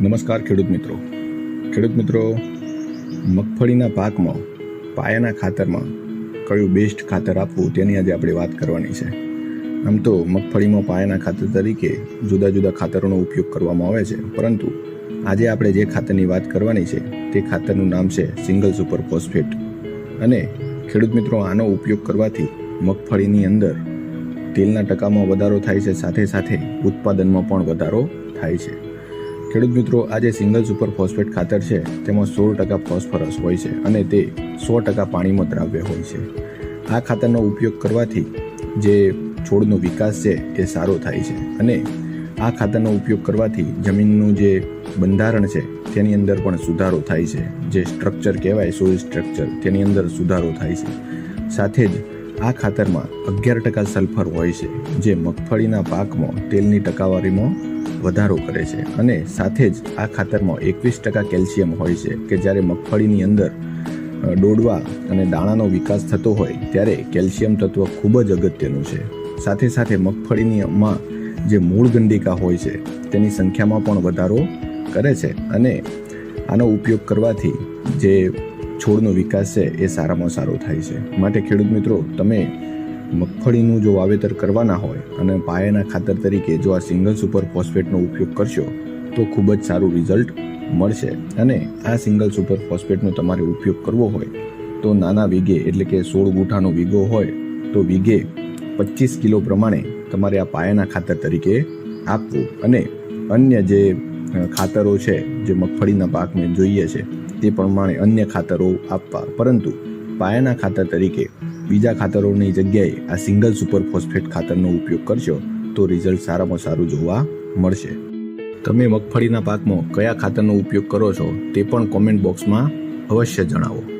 નમસ્કાર ખેડૂત મિત્રો. ખેડૂત મિત્રો, મગફળીના પાકમાં, પાયાના ખાતરમાં કયું બેસ્ટ ખાતર આપવું તેની આજે આપણે વાત કરવાની છે. આમ તો મગફળીમાં પાયાના ખાતર તરીકે જુદા જુદા ખાતરોનો ઉપયોગ કરવામાં આવે છે. પરંતુ આજે આપણે જે ખાતરની વાત કરવાની છે, તે ખાતરનું નામ છે સિંગલ સુપર ફોસ્ફેટ. અને ખેડૂત મિત્રો, આનો ઉપયોગ કરવાથી મગફળીની અંદર તેલના ટકામાં વધારો થાય છે, સાથે સાથે ઉત્પાદનમાં પણ વધારો થાય છે. ખેડૂત મિત્રો આ જે સિંગલ સુપર ફોસ્ફેટ ખાતર છે. તેમાં સોળ ટકા ફોસ્ફરસ હોય છે અને તે સો ટકા પાણીમાં દ્રાવ્ય હોય છે. આ ખાતરનો ઉપયોગ કરવાથી જે છોડનો વિકાસ છે એ સારો થાય છે અને આ ખાતરનો ઉપયોગ કરવાથી જમીનનું જે બંધારણ છે તેની અંદર પણ સુધારો થાય છે. જે સ્ટ્રક્ચર કહેવાય, સોઇલ સ્ટ્રક્ચર, તેની અંદર સુધારો થાય છે. સાથે જ આ ખાતરમાં અગિયાર ટકા સલ્ફર હોય છે. જે મગફળીના પાકમાં તેલની ટકાવારીમાં વધારો કરે છે અને સાથે જ આ ખાતરમાં એકવીસ ટકા કેલ્શિયમ હોય છે કે જ્યારે મગફળીની અંદર દોડવા અને દાણાનો વિકાસ થતો હોય ત્યારે કેલ્શિયમ તત્વ ખૂબ જ અગત્યનું છે. સાથે સાથે મગફળીનીમાં જે મૂળ ગંડિકા હોય છે તેની સંખ્યામાં પણ વધારો કરે છે અને આનો ઉપયોગ કરવાથી જે છોડનો વિકાસ છે એ સારામાં સારો થાય છે. માટે ખેડૂત મિત્રો, તમે મગફળીનું જો વાવેતર કરવાના હોય અને પાયાના ખાતર તરીકે જો આ સિંગલ સુપર ફોસ્ફેટનો ઉપયોગ કરશો, તો ખૂબ જ સારું રિઝલ્ટ મળશે. અને આ સિંગલ સુપર ફોસ્ફેટનો તમારે ઉપયોગ કરવો હોય, તો નાના વીઘે એટલે કે સોળ ગુઠાનો વીઘો હોય, તો વીઘે પચીસ કિલો પ્રમાણે તમારે આ પાયાના ખાતર તરીકે આપવું. અને અન્ય જે ખાતરો છે, જે મગફળીના પાકને જોઈએ છે, તે પ્રમાણે અન્ય ખાતરો આપવા. પરંતુ પાયાના ખાતર તરીકે બીજા ખાતરોની જગ્યાએ આ સિંગલ સુપર ફોસ્ફેટ ખાતરનો ઉપયોગ કરશો તો રિઝલ્ટ સારામાં સારું જોવા મળશે. તમે મગફળીના પાકમાં કયા ખાતરનો ઉપયોગ કરો છો તે પણ કોમેન્ટ બોક્સમાં અવશ્ય જણાવો.